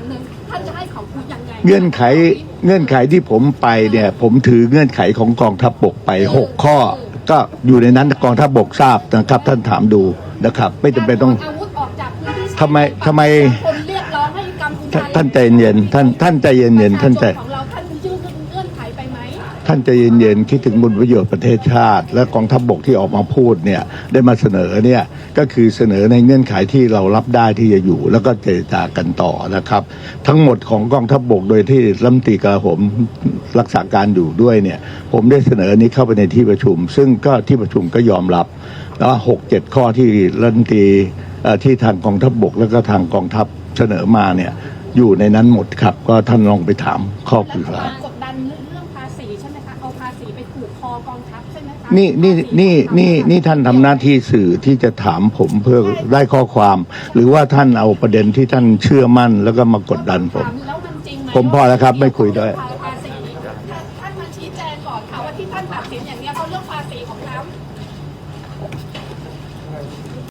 อย่างหนึ่งท่านจะให้เขาคุยยังไงเงื่อนไขเงื่อนไขที่ผมไปเนี่ย ผมถือเงื่อนไขของกองทัพบกไปหกข้อ ก็อยู่ในนั้นกองทัพบกทราบนะครับ ท่านถามดูนะครับ ไม่จำเป็นต้องอาวุธออกจากพื้นที่ทำไมทำไมคนเรียกร้องให้กัมพูชาท่านท่านใจเย็นๆท่านท่านใจเย็นๆท่านใจของเราท่านยื่นเงื่อนไขไปไหม ท่านใจเย็นๆคิดถึงบุญประโยชน์ประเทศชาติ และกองทัพบกที่ออกมาพูดเนี่ยได้มาเสนอเนี่ยก็คือเสนอในเงื่อนไขที่เรารับได้ที่จะอยู่ แล้วก็เจรจากันต่อนะครับ ทั้งหมดของกองทัพบกโดยที่รัฐมนตรีกลาโหมรักษาการอยู่ด้วยเนี่ยผมได้เสนอนี้เข้าไปในที่ประชุม ซึ่งก็ที่ประชุมก็ยอมรับแล้วหกเจ็ดข้อที่รัฐมนตรีที่ทางกองทัพบกแล้วก็ทางกองทัพเสนอมาเนี่ยอยู่ในนั้นหมดครับ ก็ท่านลองไปถามข้อปรึกษา กดดันเรื่องภาษีใช่ไหมคะเอาภาษีไปผูกคอกองทัพใช่ไหมคะนี่นี่นี่นี่นี่ท่านทำหน้าที่สื่อที่จะถามผมเพื่อได้ข้อความ หรือว่าท่านเอาประเด็นที่ท่านเชื่อมั่นแล้วก็มากดดันผม ถาแล้วมันจริงไหมผมพอแล้วครับไม่คุยด้วยภาษีท่านมาชี้แจงก่อนค่ะว่าที่ท่านตัดสินอย่างเนี้ยเพราะเรื่องภาษีของเขา